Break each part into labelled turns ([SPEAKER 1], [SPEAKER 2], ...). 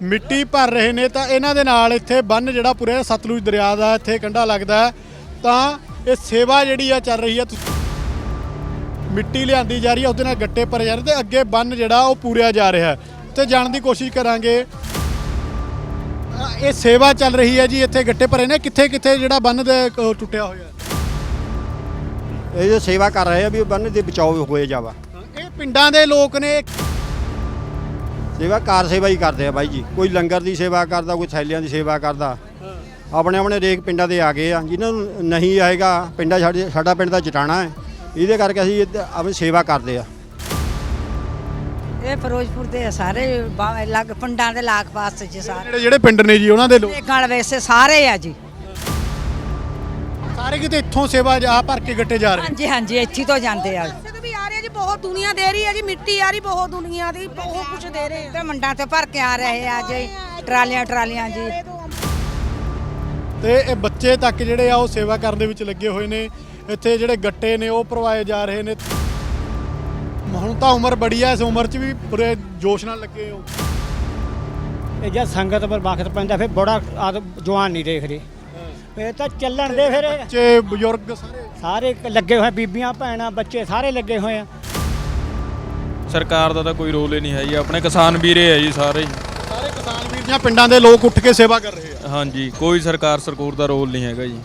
[SPEAKER 1] ਮਿੱਟੀ ਭਰ ਰਹੇ ਨੇ ਤਾਂ ਇਹਨਾਂ ਦੇ ਨਾਲ ਇੱਥੇ ਬੰਨ ਜਿਹੜਾ ਪੂਰੇ ਸਤਲੁਜ ਦਰਿਆ ਦਾ ਇੱਥੇ ਕੰਢਾ ਲੱਗਦਾ ਤਾਂ ਇਹ ਸੇਵਾ ਜਿਹੜੀ ਆ ਚੱਲ ਰਹੀ ਤੁਸੀਂ- ਮਿੱਟੀ ਲਿਆਂਦੀ ਜਾ ਰਹੀ ਹੈ ਉਹਦੇ ਨਾਲ ਗੱਟੇ ਭਰੇ ਜਾ ਰਹੇ ਤੇ ਅੱਗੇ ਬੰਨ ਜਿਹੜਾ ਉਹ ਪੂਰਿਆ ਜਾ ਰਿਹਾ ਤੇ ਜਾਣ ਦੀ ਕੋਸ਼ਿਸ਼ ਕਰਾਂਗੇ। ਇਹ ਸੇਵਾ ਚੱਲ ਰਹੀ ਹੈ ਜੀ ਇੱਥੇ ਗੱਟੇ ਭਰੇ ਨੇ ਕਿੱਥੇ ਕਿੱਥੇ ਜਿਹੜਾ ਬੰਨ ਦੇ ਟੁੱਟਿਆ ਹੋਇਆ
[SPEAKER 2] ਇਹ ਜੋ ਸੇਵਾ ਕਰ ਰਹੇ ਆ ਵੀ ਬੰਨ ਦੇ ਬਚਾਓ ਹੋਏ ਜਾਵਾ।
[SPEAKER 1] ਇਹ ਪਿੰਡਾਂ ਦੇ ਲੋਕ ਨੇ।
[SPEAKER 2] ਸੇਵਾ ਕਾਰ ਸੇਵਾ ਹੀ ਕਰਦੇ ਆ ਬਾਈ ਜੀ ਕੋਈ ਲੰਗਰ ਦੀ ਸੇਵਾ ਕਰਦਾ ਕੋਈ ਥੈਲਿਆਂ ਦੀ ਸੇਵਾ ਕਰਦਾ ਆਪਣੇ ਆਪਣੇ ਰੇਕ ਪਿੰਡਾਂ ਦੇ ਆ ਗਏ ਆ ਜਿਨ੍ਹਾਂ ਨੂੰ ਨਹੀਂ ਆਏਗਾ ਪਿੰਡਾਂ ਸਾਡੇ ਸਾਡਾ ਪਿੰਡ ਦਾ ਜਟਾਣਾ ਹੈ ਇਹਦੇ ਕਰਕੇ ਅਸੀਂ ਆਪਣੀ ਸੇਵਾ ਕਰਦੇ ਆ।
[SPEAKER 3] ਇਹ ਫਿਰੋਜ਼ਪੁਰ ਦੇ ਸਾਰੇ ਬਾ- ਲੱਗ ਪਿੰਡਾਂ ਦੇ ਲਾਗ ਪਾਸ ਚ ਸਾਰੇ।
[SPEAKER 1] ਜਿਹੜੇ ਜਿਹੜੇ ਪਿੰਡ ਨੇ ਜੀ ਉਹਨਾਂ ਦੇ ਲੋਕ?
[SPEAKER 3] ਗਲ ਵੈਸੇ ਸਾਰੇ ਆ ਜੀ।
[SPEAKER 1] ਸਾਰੇ ਕਿਤੇ ਇੱਥੋਂ ਸੇਵਾ ਜਾ ਭਰ ਕੇ ਗੱਟੇ ਜਾ ਰਹੇ
[SPEAKER 3] ਹਾਂਜੀ ਹਾਂਜੀ ਇੱਥੇ ਤੋਂ ਜਾਂਦੇ ਆ।
[SPEAKER 4] ਆ ਰਹੇ ਜੀ ਬਹੁਤ ਦੁਨੀਆ ਦੇ ਰਹੀ ਹੈ ਜੀ ਮਿੱਟੀ ਆ ਰਹੀ ਬਹੁਤ ਦੁਨੀਆ ਦੀ ਬਹੁਤ ਕੁਝ ਦੇ ਰਹੇ
[SPEAKER 3] ਤੇ ਮੰਡਾਂ ਤੇ ਭਰ ਕੇ ਆ ਰਹੇ ਆ ਜੀ ਟਰਾਲੀਆਂ ਟਰਾਲੀਆਂ ਜੀ।
[SPEAKER 1] ਤੇ ਇਹ ਬੱਚੇ ਤੱਕ ਜਿਹੜੇ ਆ ਉਹ ਸੇਵਾ ਕਰਨ ਦੇ ਵਿੱਚ ਲੱਗੇ ਹੋਏ ਨੇ। ਇੱਥੇ ਜਿਹੜੇ ਗੱਟੇ ਨੇ ਉਹ ਭਰਵਾਏ ਜਾ ਰਹੇ ਨੇ। ਹੁਣ ਤਾਂ ਉਮਰ ਬੜੀ ਆ ਇਸ ਉਮਰ 'ਚ ਵੀ ਪੂਰੇ ਜੋਸ਼ ਨਾਲ ਲੱਗੇ ਹੋ।
[SPEAKER 5] ਇਹ ਜਦ ਸੰਗਤ ਪਰ ਵਕਤ ਪੈਂਦਾ ਫਿਰ ਬੜਾ ਜਵਾਨ ਨਹੀਂ ਦੇਖਦੇ ਇਹ ਤਾਂ ਚੱਲਣ ਦੇ ਫਿਰ। ਇਹ।
[SPEAKER 1] ਬੱਚੇ ਬਜ਼ੁਰਗ ਸਾਰੇ।
[SPEAKER 5] ਸਾਰੇ ਲੱਗੇ ਹੋਏ ਬੀਬੀਆਂ ਭੈਣਾਂ ਬੱਚੇ ਸਾਰੇ ਲੱਗੇ ਹੋਏ ਆ।
[SPEAKER 6] ਸਰਕਾਰ ਦਾ ਤਾਂ ਕੋਈ ਰੋਲ ਹੀ ਨਹੀਂ ਹੈ ਜੀ। ਆਪਣੇ ਕਿਸਾਨ ਵੀਰੇ ਹੈ ਜੀ ਸਾਰੇ। ਹੀ।
[SPEAKER 1] ਸਾਰੇ ਕਿਸਾਨ ਵੀਰ ਜਾਂ ਪਿੰਡਾਂ ਦੇ ਲੋਕ ਉੱਠ ਕੇ ਸੇਵਾ ਕਰ ਰਹੇ ਆ।
[SPEAKER 6] ਹਾਂਜੀ ਕੋਈ ਸਰਕਾਰ ਸਰਕੂਰ ਦਾ ਰੋਲ ਨਹੀਂ ਹੈਗਾ ਜੀ।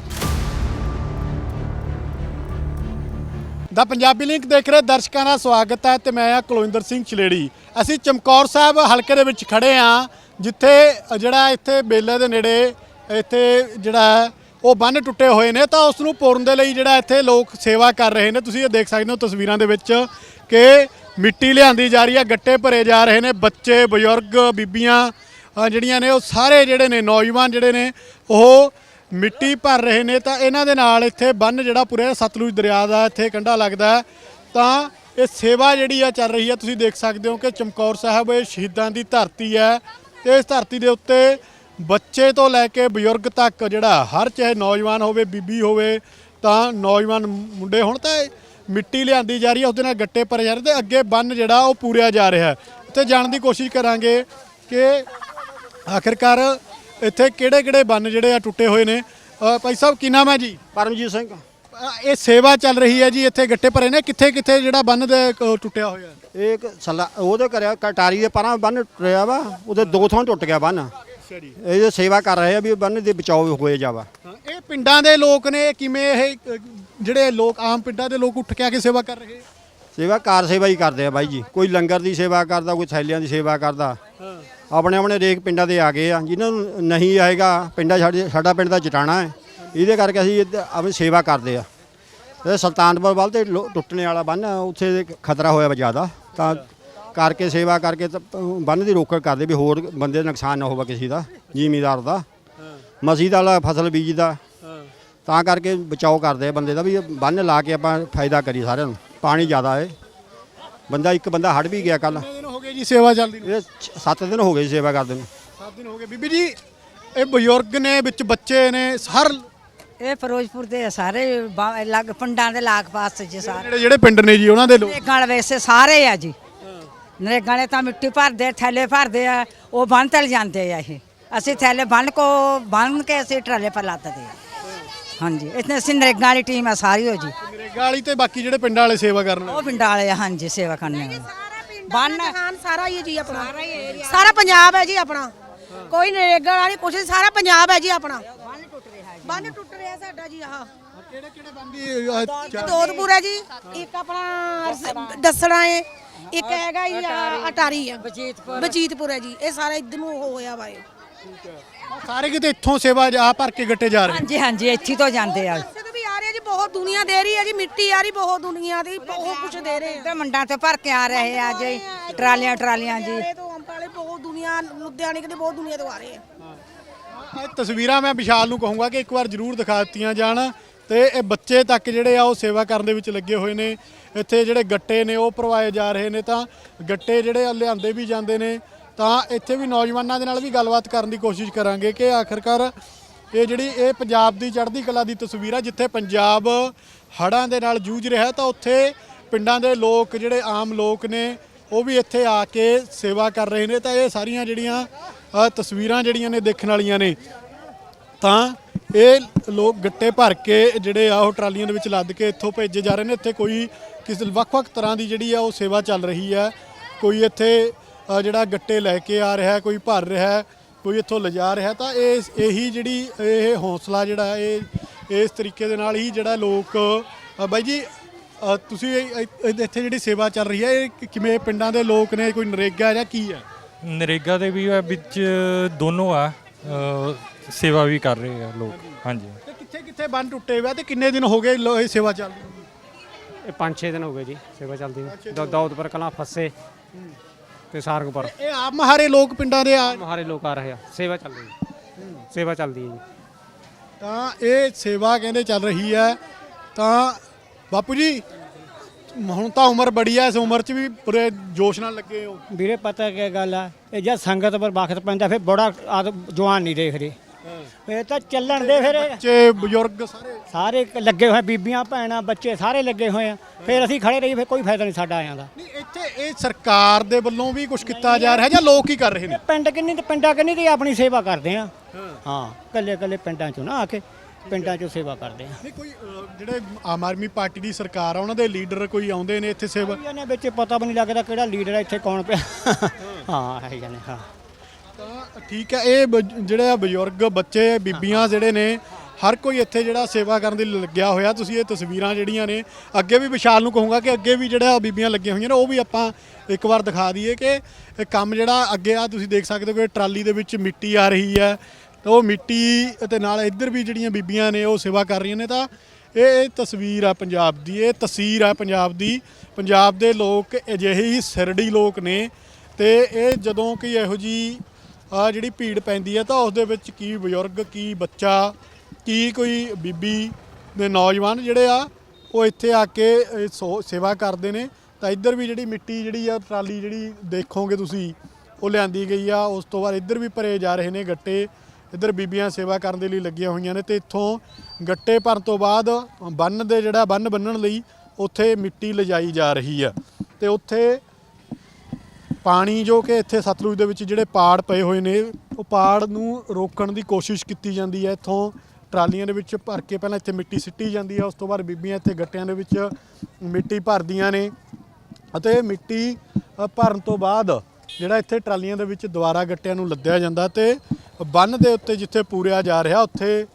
[SPEAKER 1] ਦਾ ਪੰਜਾਬੀ ਲਿੰਕ ਦੇਖ ਰਹੇ ਦਰਸ਼ਕਾਂ ਦਾ ਸਵਾਗਤ ਹੈ ਤੇ ਮੈਂ ਆ ਕੁਲਵਿੰਦਰ ਸਿੰਘ ਚਲੇੜੀ ਅਸੀਂ ਚਮਕੌਰ ਸਾਹਿਬ ਹਲਕੇ ਦੇ ਵਿੱਚ ਖੜੇ ਆ ਜਿੱਥੇ ਜਿਹੜਾ ਇੱਥੇ ਬੇਲੇ ਦੇ ਨੇੜੇ ਇੱਥੇ ਜਿਹੜਾ ਹੈ, ਉਹ ਬੰਨ ਟੁੱਟੇ ਹੋਏ ਨੇ, ਤਾਂ ਉਸ ਨੂੰ ਪੂਰਨ ਦੇ ਲਈ ਜਿਹੜਾ ਇੱਥੇ ਲੋਕ ਸੇਵਾ ਕਰ ਰਹੇ ਨੇ। ਤੁਸੀਂ ਇਹ ਦੇਖ ਸਕਦੇ ਹੋ ਤਸਵੀਰਾਂ ਦੇ ਵਿੱਚ ਕਿ ਮਿੱਟੀ ਲਿਆਂਦੀ ਜਾ ਰਹੀ ਹੈ, ਗੱਟੇ ਭਰੇ ਜਾ ਰਹੇ ਨੇ, ਬੱਚੇ, ਬਜ਼ੁਰਗ, ਬੀਬੀਆਂ ਜਿਹੜੀਆਂ ਨੇ, ਉਹ ਸਾਰੇ ਜਿਹੜੇ ਨੇ, ਨੌਜਵਾਨ ਜਿਹੜੇ ਨੇ, ਉਹ ਮਿੱਟੀ ਭਰ ਰਹੇ ਨੇ। ਤਾਂ ਇਹਨਾਂ ਦੇ ਨਾਲ ਇੱਥੇ ਬੰਨ ਜਿਹੜਾ ਪੂਰੇ ਸਤਲੁਜ ਦਰਿਆ ਦਾ ਇੱਥੇ ਕੰਢਾ ਲੱਗਦਾ ਤਾਂ ਇਹ ਸੇਵਾ ਜਿਹੜੀ ਆ ਚੱਲ ਰਹੀ ਹੈ, ਤੁਸੀਂ ਦੇਖ ਸਕਦੇ ਹੋ ਕਿ ਚਮਕੌਰ ਸਾਹਿਬ ਇਹ ਸ਼ਹੀਦਾਂ ਦੀ ਧਰਤੀ ਹੈ ਤੇ ਇਸ ਧਰਤੀ ਦੇ ਉੱਤੇ ਬੱਚੇ ਤੋਂ ਲੈ ਕੇ ਬਜ਼ੁਰਗ ਤੱਕ ਜਿਹੜਾ ਹਰ ਚਾਹੇ ਨੌਜਵਾਨ ਹੋਵੇ ਬੀਬੀ ਹੋਵੇ ਤਾਂ ਨੌਜਵਾਨ ਮੁੰਡੇ ਹੁਣ ਤਾਂ ਮਿੱਟੀ ਲਿਆਂਦੀ ਜਾ ਰਹੀ ਹੈ ਉਹਦੇ ਨਾਲ ਗੱਟੇ ਭਰੇ ਜਾ ਰਹੇ ਤੇ ਅੱਗੇ ਬੰਨ ਜਿਹੜਾ ਉਹ ਪੂਰਿਆ ਜਾ ਰਿਹਾ ਉੱਥੇ ਜਾਣ ਦੀ ਕੋਸ਼ਿਸ਼ ਕਰਾਂਗੇ ਕਿ ਆਖਿਰਕਾਰ ਇੱਥੇ ਕਿਹੜੇ ਕਿਹੜੇ ਬੰਨ ਜਿਹੜੇ ਆ ਟੁੱਟੇ ਹੋਏ ਨੇ। ਭਾਈ ਸਾਹਿਬ ਕੀ ਨਾਮ ਹੈ ਜੀ?
[SPEAKER 2] ਪਰਮਜੀਤ ਸਿੰਘ।
[SPEAKER 1] ਇਹ ਸੇਵਾ ਚੱਲ ਰਹੀ ਹੈ ਜੀ ਇੱਥੇ ਗੱਟੇ ਭਰੇ ਨੇ। ਕਿੱਥੇ ਕਿੱਥੇ ਜਿਹੜਾ ਬੰਨ ਦੇ ਟੁੱਟਿਆ ਹੋਇਆ?
[SPEAKER 2] ਇਹ ਇੱਕ ਸਲਾ ਉਹਦੇ ਕਰਿਆ ਕਟਾਰੀ ਦੇ ਪਰਾਂ ਬੰਨ ਟੁੱਟਿਆ ਵਾ ਉਹਦੇ ਦੋ ਥਾਂ ਟੁੱਟ ਗਿਆ ਬੰਨ। ਇਹ ਜੋ ਸੇਵਾ ਕਰ ਰਹੇ ਆ ਵੀ ਬੰਨ ਦੇ ਬਚਾਓ ਹੋਏ ਜਾਵਾ।
[SPEAKER 1] ਹਾਂ, ਇਹ ਪਿੰਡਾਂ ਦੇ ਲੋਕ ਨੇ ਕਿਵੇਂ ਇਹ ਅ, ਜਿਹੜੇ ਲੋਕ ਆਮ ਪਿੰਡਾਂ ਦੇ ਲੋਕ ਉੱਠ ਕੇ ਆ ਕੇ ਸੇਵਾ ਕਰ ਰਹੇ?
[SPEAKER 2] ਸੇਵਾ ਕਾਰ ਸੇਵਾ ਹੀ ਕਰਦੇ ਆ ਬਾਈ ਜੀ। ਕੋਈ ਲੰਗਰ ਦੀ ਸੇਵਾ ਕਰਦਾ ਕੋਈ ਥੈਲਿਆਂ ਦੀ ਸੇਵਾ ਕਰਦਾ। ਆਪਣੇ ਆਪਣੇ ਰੇਕ ਪਿੰਡਾਂ ਦੇ ਆ ਗਏ ਆ। ਜਿਨ੍ਹਾਂ ਨੂੰ ਨਹੀਂ ਆਏਗਾ ਪਿੰਡਾਂ ਸਾਡੇ ਸਾਡਾ ਪਿੰਡ ਦਾ ਜਟਾਣਾ ਹੈ। ਇਹਦੇ ਕਰਕੇ ਅਸੀਂ ਆਪਣੀ ਸੇਵਾ ਕਰਦੇ ਆ। ਇਹ ਸੁਲਤਾਨਪੁਰ ਵੱਲ ਤੇ ਲੋ- ਟੁੱਟਣੇ ਵਾਲਾ ਬੰਨ ਉੱਥੇ ਖਤਰਾ ਹੋਇਆ ਵਾ ਜ਼ਿਆਦਾ। ਤਾਂ ਕਰਕੇ ਸੇਵਾ ਕਰਕੇ ਤਾਂ ਬੰਨ ਦੀ ਰੋਕੜ ਕਰਦੇ ਵੀ ਹੋਰ ਬੰਦੇ ਦਾ ਨੁਕਸਾਨ ਨਾ ਹੋਵੇ ਕਿਸੇ ਦਾ ਜ਼ਿਮੀਦਾਰ ਦਾ। ਮਸੀਦ ਵਾਲਾ ਫਸਲ ਬੀਜਦਾ ਤਾਂ ਕਰਕੇ ਬਚਾਓ ਕਰਦੇ ਆ ਬੰਦੇ ਦਾ ਵੀ ਬੰਨ ਲਾ ਕੇ ਆਪਾਂ ਫਾਇਦਾ ਕਰੀ ਸਾਰਿਆਂ ਨੂੰ ਪਾਣੀ ਜ਼ਿਆਦਾ ਹੈ। ਬੰਦਾ ਇੱਕ ਬੰਦਾ ਹੜ ਵੀ ਗਿਆ ਕੱਲ
[SPEAKER 1] ਦਿਨ ਹੋ ਗਏ ਜੀ ਸੇਵਾ ਚੱਲਦੀ ਨੂੰ?
[SPEAKER 2] ਇਹ 7 ਦਿਨ ਹੋ ਗਏ ਸੇਵਾ ਕਰਦੇ ਨੂੰ।
[SPEAKER 1] 7 ਦਿਨ ਹੋ ਗਏ। ਬੀਬੀ ਜੀ ਇਹ ਬਜ਼ੁਰਗ ਨੇ ਵਿੱਚ ਬੱਚੇ ਨੇ ਹਰ
[SPEAKER 3] ਇਹ ਫਿਰੋਜ਼ਪੁਰ ਦੇ ਸਾਰੇ ਬਾ- ਲੱਗ ਪਿੰਡਾਂ ਦੇ ਲਾਗ ਪਾਸ ਚ ਸਾਰੇ।
[SPEAKER 1] ਜਿਹੜੇ ਜਿਹੜੇ ਪਿੰਡ ਨੇ ਜੀ ਉਹਨਾਂ ਦੇ ਲੋਕ?
[SPEAKER 3] ਇਹ ਗਲ ਵੈਸੇ ਸਾਰੇ ਆ ਜੀ। ਨਰੇਗਾ ਵਾਲੇ ਤਾਂ ਮਿੱਟੀ ਭਰਦੇ ਥੈਲੇ ਭਰਦੇ ਆ ਉਹ ਬੰਨ ਤਲ ਜਾਂਦੇ ਆ ਇਹ। ਅਸੀਂ ਥੈਲੇ ਬੰਨ ਕੋ ਬੰਨ ਕੇ ਅਸੀਂ ਟਰਾਲੇ ਪਰ ਲਾਦਦੇ ਆ। ਹਾਂਜੀ ਇਤਨੇ ਅਸੀਂ ਨਰੇਗਾ ਵਾਲੀ ਟੀਮ ਆ ਸਾਰੀ ਹੋ ਜੀ।
[SPEAKER 1] ਨਰੇਗਾ ਵਾਲੀ ਤੇ ਬਾਕੀ ਜਿਹੜੇ ਪਿੰਡਾਂ ਵਾਲੇ ਸੇਵਾ ਕਰਨ
[SPEAKER 3] ਉਹ ਪਿੰਡਾਂ ਵਾਲੇ ਆ, ਹਾਂਜੀ ਸੇਵਾ ਕਰਨੇ ਆ ਬੰਨ
[SPEAKER 4] ਸਾਰਾ ਹੀ ਹੈ ਜੀ ਆਪਣਾ। ਸਾਰਾ ਪੰਜਾਬ ਹੈ ਜੀ ਆਪਣਾ। ਕੋਈ ਨਰੇਗਾ ਵਾਲੀ ਕੁਛ ਨਹੀਂ ਸਾਰਾ ਪੰਜਾਬ ਹੈ ਜੀ ਆਪਣਾ। ਬੰਨ ਟੁੱਟ ਰਿਹਾ ਸਾਡਾ ਜੀ ਆਹ।
[SPEAKER 1] ਕਿਹੜੇ ਕਿਹੜੇ ਬੰਦੀ
[SPEAKER 4] ਦੋਦਪੁਰ ਹੈ ਜੀ। ਇੱਕ ਆਪਣਾ ਦੱਸਣਾ ਹੈ। ਇੱਕ ਹੈਗਾ ਜੀ ਆਹ ਅਟਾਰੀ। ਹੈ ਬਜੀਤਪੁਰ ਬਜੀਤਪੁਰ ਹੈ ਜੀ। ਇਹ ਸਾਰਾ ਇੱਧਰ ਨੂੰ ਹੋਇਆ ਵਾ ਇਹ।
[SPEAKER 1] ਸਾਰੇ ਕਿਤੇ ਇੱਥੋਂ ਸੇਵਾ ਜਾ ਭਰ ਕੇ ਗੱਟੇ ਜਾ ਰਹੇ
[SPEAKER 3] ਹਾਂਜੀ ਹਾਂਜੀ ਇੱਥੇ ਤੋਂ ਜਾਂਦੇ ਆ।
[SPEAKER 4] ਇੱਥੇ ਤੋਂ ਵੀ ਆ ਰਹੇ ਜੀ ਬਹੁਤ ਦੁਨੀਆ ਦੇ ਰਹੀ ਹੈ ਜੀ ਮਿੱਟੀ ਆ ਰਹੀ ਬਹੁਤ ਦੁਨੀਆ ਦੀ ਬਹੁਤ ਕੁਝ ਦੇ ਰਹੇ ਆ।
[SPEAKER 3] ਤੇ ਮੰਡਾਂ ਤੇ ਭਰ ਕੇ ਆ ਰਹੇ ਆ ਜੀ ਟਰਾਲੀਆਂ ਟਰਾਲੀਆਂ ਜੀ।
[SPEAKER 4] ਇਹ ਤੋਂ ਅੰਬਾਲੇ ਬਹੁਤ ਦੁਨੀਆ ਲੁਧਿਆਣੇ ਕਿਤੇ ਬਹੁਤ ਦੁਨੀਆ ਤੋਂ ਆ ਰਹੇ ਆ।
[SPEAKER 1] ਇਹ ਤਸਵੀਰਾਂ ਮੈਂ ਵਿਸ਼ਾਲ ਨੂੰ ਕਹੂੰਗਾ ਕਿ ਇੱਕ ਵਾਰ ਜ਼ਰੂਰ ਦਿਖਾ ਦਿੱਤੀਆਂ ਜਾਣ ਤੇ ਇਹ ਬੱਚੇ ਤੱਕ ਜਿਹੜੇ ਆ ਉਹ ਸੇਵਾ ਕਰਨ ਦੇ ਵਿੱਚ ਲੱਗੇ ਹੋਏ ਨੇ। ਇੱਥੇ ਜਿਹੜੇ ਗੱਟੇ ਨੇ ਉਹ ਭਰਵਾਏ ਜਾ ਰਹੇ ਨੇ ਤਾਂ ਗੱਟੇ ਜਿਹੜੇ ਆ ਲਿਆਂਦੇ ਵੀ ਜਾਂਦੇ ਨੇ। ਤਾਂ ਇੱਥੇ ਵੀ ਨੌਜਵਾਨਾਂ ਦੇ ਨਾਲ ਵੀ ਗੱਲਬਾਤ ਕਰਨ ਦੀ ਕੋਸ਼ਿਸ਼ ਕਰਾਂਗੇ ਕਿ ਆਖਰਕਾਰ ਇਹ ਜਿਹੜੀ ਇਹ ਪੰਜਾਬ ਦੀ ਚੜ੍ਹਦੀ ਕਲਾ ਦੀ ਤਸਵੀਰ ਆ, ਜਿੱਥੇ ਪੰਜਾਬ ਹੜ੍ਹਾਂ ਦੇ ਨਾਲ ਜੂਝ ਰਿਹਾ, ਤਾਂ ਉੱਥੇ ਪਿੰਡਾਂ ਦੇ ਲੋਕ ਜਿਹੜੇ ਆਮ ਲੋਕ ਨੇ, ਉਹ ਵੀ ਇੱਥੇ ਆ ਕੇ ਸੇਵਾ ਕਰ ਰਹੇ ਨੇ। ਤਾਂ ਇਹ ਸਾਰੀਆਂ ਜਿਹੜੀਆਂ ਅ, ਤਸਵੀਰਾਂ ਜਿਹੜੀਆਂ ਨੇ ਦੇਖਣ ਵਾਲੀਆਂ ਨੇ ਤਾਂ ਇਹ ਲੋਕ ਗੱਟੇ ਭਰ ਕੇ ਜਿਹੜੇ ਆ ਉਹ ਟਰਾਲੀਆਂ ਦੇ ਵਿੱਚ ਲੱਦ ਕੇ ਇੱਥੋਂ ਭੇਜੇ ਜਾ ਰਹੇ ਨੇ। ਇੱਥੇ ਕੋਈ ਕਿਸੇ ਵੱਖ-ਵੱਖ ਤਰ੍ਹਾਂ ਦੀ ਜਿਹੜੀ ਆ ਉਹ ਸੇਵਾ ਚੱਲ ਰਹੀ ਹੈ ਕੋਈ ਇੱਥੇ ਜਿਹੜਾ ਗੱਟੇ ਲੈ ਕੇ ਆ ਰਿਹਾ ਕੋਈ ਭਰ ਰਿਹਾ ਕੋਈ ਇੱਥੋਂ ਲਿਜਾ ਰਿਹਾ ਤਾਂ ਇਹ ਇਹੀ ਜਿਹੜੀ ਇਹ ਹੌਸਲਾ ਜਿਹੜਾ ਇਹ ਇਸ ਤਰੀਕੇ ਦੇ ਨਾਲ ਹੀ ਜਿਹੜਾ ਲੋਕ ਬਾਈ ਜੀ ਤੁਸੀਂ ਇੱਥੇ ਜਿਹੜੀ ਸੇਵਾ ਚੱਲ ਰਹੀ ਹੈ ਇਹ ਕਿਵੇਂ ਪਿੰਡਾਂ ਦੇ ਲੋਕ ਨੇ ਕੋਈ ਨਰੇਗਾ ਜਾਂ ਕੀ ਹੈ
[SPEAKER 7] ਨਰੇਗਾ ਦੇ ਵੀ ਆ ਵਿੱਚ ਦੋਨੋਂ ਆ ਅ, ਸੇਵਾ ਵੀ ਕਰ ਰਹੇ ਆ ਲੋਕ। ਹਾਂਜੀ।
[SPEAKER 1] ਤੇ ਕਿੱਥੇ ਕਿੱਥੇ ਬੰਨ ਟੁੱਟੇ ਹੋਏ ਆ ਤੇ ਕਿੰਨੇ ਦਿਨ ਹੋ ਗਏ ਲੋ- ਇਹ ਸੇਵਾ ਚੱਲ ਰਹੀ ਹੈ
[SPEAKER 5] ਇਹ 5-6 ਦਿਨ ਹੋ ਗਏ ਜੀ ਸੇਵਾ ਚੱਲਦੀ ਨੂੰ ਦੌਦਪੁਰ ਕਲਾਂ ਫੱਸੇ ਤੇ ਸਾਰਗਪੁਰ।
[SPEAKER 1] ਇਹ ਆਪ ਮਹਾਰੇ ਲੋਕ ਪਿੰਡਾਂ ਦੇ ਆ।
[SPEAKER 5] ਮਹਾਰੇ ਲੋਕ ਆ ਰਹੇ ਆ। ਸੇਵਾ ਚੱਲ ਰਹੀ ਹੈ ਸੇਵਾ ਚੱਲਦੀ ਹੈ ਜੀ
[SPEAKER 1] ਤਾਂ ਇਹ ਸੇਵਾ ਕਹਿੰਦੇ ਚੱਲ ਰਹੀ ਹੈ। ਤਾਂ ਬਾਪੂ ਜੀ ਹੁਣ ਤਾਂ ਉਮਰ ਬੜੀ ਹੈ ਇਸ ਉਮਰ 'ਚ ਵੀ ਪੂਰੇ ਜੋਸ਼ ਨਾਲ ਲੱਗੇ ਹੋ।
[SPEAKER 5] ਵੀਰੇ ਪਤਾ ਕੀ ਗੱਲ ਆ? ਇਹ ਜਦ ਸੰਗਤ ਪਰ ਵਕਤ ਪੈਂਦਾ ਫਿਰ ਬੜਾ ਆਦ ਜਵਾਨ ਨਹੀਂ ਦੇਖ ਰਹੇ। ਇਹ ਤਾਂ ਚੱਲਣ ਦੇ ਫਿਰ।
[SPEAKER 1] ਬੱਚੇ ਬਜ਼ੁਰਗ ਸਾਰੇ।
[SPEAKER 5] ਸਾਰੇ ਲੱਗੇ ਹੋਏ ਬੀਬੀਆਂ ਭੈਣਾਂ ਬੱਚੇ ਸਾਰੇ ਲੱਗੇ ਹੋਏ ਆ। ਫਿਰ ਅਸੀਂ ਖੜੇ ਰਹੀ ਫਿਰ ਕੋਈ ਫਾਇਦਾ ਨਹੀਂ ਸਾਡਾ ਆਇਆਂ ਦਾ।
[SPEAKER 1] ਨਹੀਂ ਇੱਥੇ ਇਹ ਸਰਕਾਰ ਦੇ ਵੱਲੋਂ ਵੀ ਕੁਝ ਕੀਤਾ ਜਾ ਰਿਹਾ ਜਾਂ ਲੋਕ ਹੀ ਕਰ ਰਹੇ ਨੇ?
[SPEAKER 5] ਪਿੰਡ ਕਿੰਨੀ ਤੇ ਪਿੰਡਾਂ ਕਿੰਨੀ ਤੇ ਆਪਣੀ ਸੇਵਾ ਕਰਦੇ ਆ। ਹਾਂ। ਕੱਲੇ ਕੱਲੇ ਪਿੰਡਾਂ ਚੋਂ ਨਾ ਆ ਕੇ। ਪਿੰਡਾਂ ਚੋਂ ਸੇਵਾ ਕਰਦੇ ਆ।
[SPEAKER 1] ਨਹੀਂ ਕੋਈ ਅਹ, ਜਿਹੜੇ ਆਮ ਆਦਮੀ ਪਾਰਟੀ ਦੀ ਸਰਕਾਰ ਆ ਉਹਨਾਂ ਦੇ ਲੀਡਰ ਕੋਈ ਆਉਂਦੇ ਨੇ ਇੱਥੇ ਸੇਵਾ?
[SPEAKER 5] ਇਹਨਾਂ ਵਿੱਚ ਪਤਾ ਵੀ ਨਹੀਂ ਲੱਗਦਾ ਕਿਹੜਾ ਲੀਡਰ ਹੈ ਇੱਥੇ ਕੌਣ ਪਿਆ। ਹਾਂ ਹੈ ਜਾਨੇ ਹਾਂ।
[SPEAKER 1] ਤਾਂ ਠੀਕ ਹੈ ਇਹ ਬ- ਜਿਹੜੇ ਆ ਬਜ਼ੁਰਗ ਬੱਚੇ ਬੀਬੀਆਂ ਜਿਹੜੇ ਨੇ ਹਰ ਕੋਈ ਇੱਥੇ ਜਿਹੜਾ ਸੇਵਾ ਕਰਨ ਦੇ ਲੱਗਿਆ ਹੋਇਆ ਤੁਸੀਂ ਇਹ ਤਸਵੀਰਾਂ ਜਿਹੜੀਆਂ ਨੇ ਅੱਗੇ ਵੀ ਵਿਸ਼ਾਲ ਨੂੰ ਕਹੂੰਗਾ ਕਿ ਅੱਗੇ ਵੀ ਜਿਹੜਾ ਬੀਬੀਆਂ ਲੱਗੀਆਂ ਹੋਈਆਂ ਨੇ ਉਹ ਵੀ ਆਪਾਂ ਇੱਕ ਵਾਰ ਦਿਖਾ ਦਈਏ ਕਿ ਇਹ ਕੰਮ ਜਿਹੜਾ ਅੱਗੇ ਆ ਤੁਸੀਂ ਦੇਖ ਸਕਦੇ ਹੋ ਕਿ ਟਰਾਲੀ ਦੇ ਵਿੱਚ ਮਿੱਟੀ ਆ ਰਹੀ ਹੈ ਤਾਂ ਉਹ ਮਿੱਟੀ ਅਤੇ ਨਾਲ ਇੱਧਰ ਵੀ ਜਿਹੜੀਆਂ ਬੀਬੀਆਂ ਨੇ ਉਹ ਸੇਵਾ ਕਰ ਰਹੀਆਂ ਨੇ ਤਾਂ ਇਹ ਇਹ ਤਸਵੀਰ ਆ ਪੰਜਾਬ ਦੀ, ਇਹ ਤਸਵੀਰ ਆ ਪੰਜਾਬ ਦੀ। ਪੰਜਾਬ ਦੇ ਲੋਕ ਅਜਿਹੇ ਹੀ ਸਿਰੜੀ ਲੋਕ ਨੇ ਤੇ ਇਹ ਜਦੋਂ ਕਿ ਇਹੋ ਜੀ ਆ ਜਿਹੜੀ ਭੀੜ ਪੈਂਦੀ ਹੈ ਤਾਂ ਉਸ ਦੇ ਵਿੱਚ ਕੀ ਬਜ਼ੁਰਗ, ਕੀ ਬੱਚਾ, ਕੀ ਕੋਈ ਬੀਬੀ ਦੇ ਨੌਜਵਾਨ ਜਿਹੜੇ ਆ, ਉਹ ਇੱਥੇ ਆ ਕੇ ਸੋ- ਸੇਵਾ ਕਰਦੇ ਨੇ। ਤਾਂ ਇੱਧਰ ਵੀ ਜਿਹੜੀ ਮਿੱਟੀ ਜਿਹੜੀ ਆ, ਟਰਾਲੀ ਜਿਹੜੀ ਦੇਖੋਗੇ ਤੁਸੀਂ, ਉਹ ਲਿਆਂਦੀ ਗਈ ਆ। ਉਸ ਤੋਂ ਬਾਅਦ ਇੱਧਰ ਵੀ ਭਰੇ ਜਾ ਰਹੇ ਨੇ ਗੱਟੇ। ਇੱਧਰ ਬੀਬੀਆਂ ਸੇਵਾ ਕਰਨ ਦੇ ਲਈ ਲੱਗੀਆਂ ਹੋਈਆਂ ਨੇ ਤੇ ਇੱਥੋਂ ਗੱਟੇ ਭਰਨ ਤੋਂ ਬਾਅਦ ਬੰਨ ਦੇ ਜਿਹੜਾ ਬੰਨ ਬੰਨਣ ਲਈ ਉੱਥੇ ਮਿੱਟੀ ਲਿਜਾਈ ਜਾ ਰਹੀ ਆ। ਤੇ ਉੱਥੇ ਪਾਣੀ ਜੋ ਕਿ ਇੱਥੇ ਸਤਲੁਜ ਦੇ ਵਿੱਚ ਜਿਹੜੇ ਪਾੜ ਪਏ ਹੋਏ ਨੇ, ਉਹ ਪਾੜ ਨੂੰ ਰੋਕਣ ਦੀ ਕੋਸ਼ਿਸ਼ ਕੀਤੀ ਜਾਂਦੀ ਹੈ ਇੱਥੋਂ ਟਰਾਲੀਆਂ ਦੇ ਵਿੱਚ ਭਰ ਕੇ ਪਹਿਲਾਂ ਇੱਥੇ ਮਿੱਟੀ ਸਿੱਟੀ ਜਾਂਦੀ ਹੈ ਉਸ ਤੋਂ ਬਾਅਦ ਬੀਬੀਆਂ ਇੱਥੇ ਗੱਟਿਆਂ ਦੇ ਵਿੱਚ ਮਿੱਟੀ ਭਰਦੀਆਂ ਨੇ। ਅਤੇ ਮਿੱਟੀ ਭਰਨ ਤੋਂ ਬਾਅਦ ਜਿਹੜਾ ਇੱਥੇ ਟਰਾਲੀਆਂ ਦੇ ਵਿੱਚ ਦੁਬਾਰਾ ਗੱਟਿਆਂ ਨੂੰ ਲੱਦਿਆ ਜਾਂਦਾ ਤੇ ਬੰਨ ਦੇ ਉੱਤੇ ਜਿੱਥੇ ਪੂਰਿਆ ਜਾ ਰਿਹਾ ਉੱਥੇ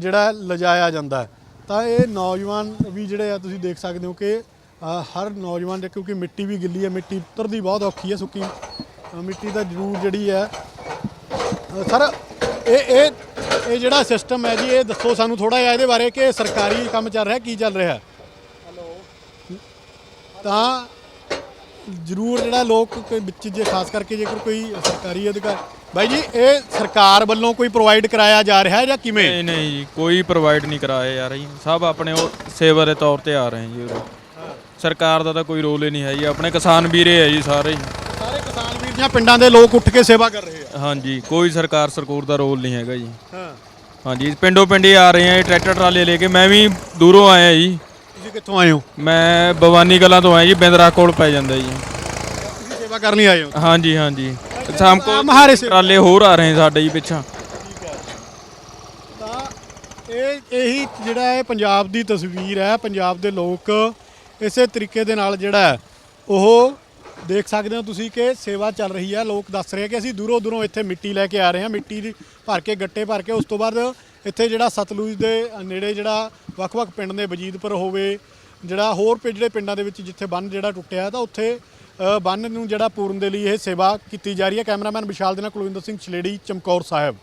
[SPEAKER 1] ਜਿਹੜਾ ਲਿਜਾਇਆ ਜਾਂਦਾ। ਤਾਂ ਇਹ ਨੌਜਵਾਨ ਵੀ ਜਿਹੜੇ ਆ ਤੁਸੀਂ ਦੇਖ ਸਕਦੇ ਹੋ ਕਿ ਹਰ ਨੌਜਵਾਨ ਦੇ ਕਿਉਂਕਿ ਮਿੱਟੀ ਵੀ ਗਿੱਲੀ ਹੈ ਮਿੱਟੀ ਉਤਰਦੀ ਬਹੁਤ ਔਖੀ ਹੈ ਸੁੱਕੀ। ਮਿੱਟੀ ਦਾ ਜ਼ਰੂਰ ਜਿਹੜੀ ਹੈ ਸਰ ਇਹ ਇਹ ਇਹ ਜਿਹੜਾ ਸਿਸਟਮ ਹੈ ਜੀ ਇਹ ਦੱਸੋ ਸਾਨੂੰ ਥੋੜਾ ਜਿਹਾ ਇਹਦੇ ਬਾਰੇ ਕਿ ਸਰਕਾਰੀ ਕੰਮ ਚੱਲ ਰਿਹਾ ਕੀ ਚੱਲ ਰਿਹਾ? ਹੈ ਤਾਂ ਜ਼ਰੂਰ ਜਿਹੜਾ ਲੋਕ ਕੋਈ ਵਿੱਚ ਜੇ ਖਾਸ ਕਰਕੇ ਜੇਕਰ ਕੋਈ ਸਰਕਾਰੀ ਅਧਿਕਾਰ ਬਾਈ ਜੀ ਇਹ ਸਰਕਾਰ ਵੱਲੋਂ ਕੋਈ ਪ੍ਰੋਵਾਈਡ ਕਰਾਇਆ ਜਾ ਰਿਹਾ ਹੈ ਜਾਂ ਕਿਵੇਂ?
[SPEAKER 6] ਨਹੀਂ ਨਹੀਂ ਜੀ ਕੋਈ ਪ੍ਰੋਵਾਈਡ ਨਹੀਂ ਕਰਾਇਆ ਯਾਰ ਜੀ ਸਭ ਆਪਣੇ ਉਹ ਸੇਵਾ ਦੇ ਤੌਰ ਤੇ ਆ ਰਹੇ ਜੀ ਉਰੇ। ਸਰਕਾਰ ਦਾ ਤਾਂ ਕੋਈ ਰੋਲ ਹੀ ਨਹੀਂ ਹੈ ਜੀ। ਆਪਣੇ ਕਿਸਾਨ ਵੀਰੇ ਹੈ ਜੀ ਸਾਰੇ। ਹੀ
[SPEAKER 1] ਸਾਰੇ ਕਿਸਾਨ ਵੀਰ ਜਾਂ ਪਿੰਡਾਂ ਦੇ ਲੋਕ ਉੱਠ ਕੇ ਸੇਵਾ ਕਰ ਰਹੇ ਆ?
[SPEAKER 6] ਹਾਂਜੀ ਕੋਈ ਸਰਕਾਰ ਸਰਕੂਰ ਦਾ ਰੋਲ ਨਹੀਂ ਹੈਗਾ ਜੀ।
[SPEAKER 1] ਹਾਂ।
[SPEAKER 6] ਹਾਂਜੀ ਪਿੰਡੋਂ ਪਿੰਡੀ ਆ ਰਹੇ ਆ ਜੀ ਟਰੈਕਟਰ ਟਰਾਲੇ ਲੈ ਕੇ। ਮੈਂ ਵੀ ਦੂਰੋਂ ਆਇਆ ਜੀ।
[SPEAKER 1] ਕਿੱਥੋਂ ਆਏ ਹੋ?
[SPEAKER 6] ਮੈਂ ਭਵਾਨੀ ਕਲਾਂ ਤੋਂ ਆਇਆ ਜੀ ਬਿੰਦਰਾ ਕੋਲ ਪੈ ਜਾਂਦਾ ਜੀ।
[SPEAKER 1] ਤੁਸੀਂ ਸੇਵਾ ਕਰਨ ਲਈ ਆਏ ਹੋ?
[SPEAKER 6] ਹਾਂਜੀ ਹਾਂਜੀ। ਸ਼ਾਮ ਕੋ
[SPEAKER 1] ਮਹਾਰੇ ਸੇ
[SPEAKER 6] ਟਰਾਲੇ ਹੋਰ ਆ ਰਹੇ ਸਾਡੇ ਜੀ ਪਿੱਛਾ।
[SPEAKER 1] ਤਾਂ ਇਹ ਇਹੀ ਜਿਹੜਾ ਹੈ ਪੰਜਾਬ ਦੀ ਤਸਵੀਰ ਹੈ ਪੰਜਾਬ ਦੇ ਲੋਕ ਇਸੇ ਤਰੀਕੇ ਦੇ ਨਾਲ ਜਿਹੜਾ ਉਹ ਦੇਖ ਸਕਦੇ ਹੋ ਤੁਸੀਂ ਕਿ ਸੇਵਾ ਚੱਲ ਰਹੀ ਹੈ। ਲੋਕ ਦੱਸ ਰਹੇ ਕਿ ਅਸੀਂ ਦੂਰੋਂ ਦੂਰੋਂ ਇੱਥੇ ਮਿੱਟੀ ਲੈ ਕੇ ਆ ਰਹੇ ਹਾਂ ਮਿੱਟੀ ਭਰ ਕੇ ਗੱਟੇ ਭਰ ਕੇ ਉਸ ਤੋਂ ਬਾਅਦ ਇੱਥੇ ਜਿਹੜਾ ਸਤਲੁਜ ਦੇ ਨੇੜੇ ਜਿਹੜਾ ਵੱਖ-ਵੱਖ ਪਿੰਡ ਦੇ ਵਜੀਦਪੁਰ ਹੋਵੇ ਜਿਹੜਾ ਹੋਰ ਪਿੰ- ਜਿਹੜੇ ਪਿੰਡਾਂ ਦੇ ਵਿੱਚ ਜਿੱਥੇ ਬੰਨ ਜਿਹੜਾ ਟੁੱਟਿਆ ਤਾਂ ਉੱਥੇ ਅ, ਬੰਨ ਨੂੰ ਜਿਹੜਾ ਪੂਰਨ ਦੇ ਲਈ ਇਹ ਸੇਵਾ ਕੀਤੀ ਜਾ ਰਹੀ ਹੈ। ਕੈਮਰਾਮੈਨ ਵਿਸ਼ਾਲ ਦੇ ਨਾਲ ਕੁਲਵਿੰਦਰ ਸਿੰਘ ਛਲੇੜੀ ਚਮਕੌਰ ਸਾਹਿਬ।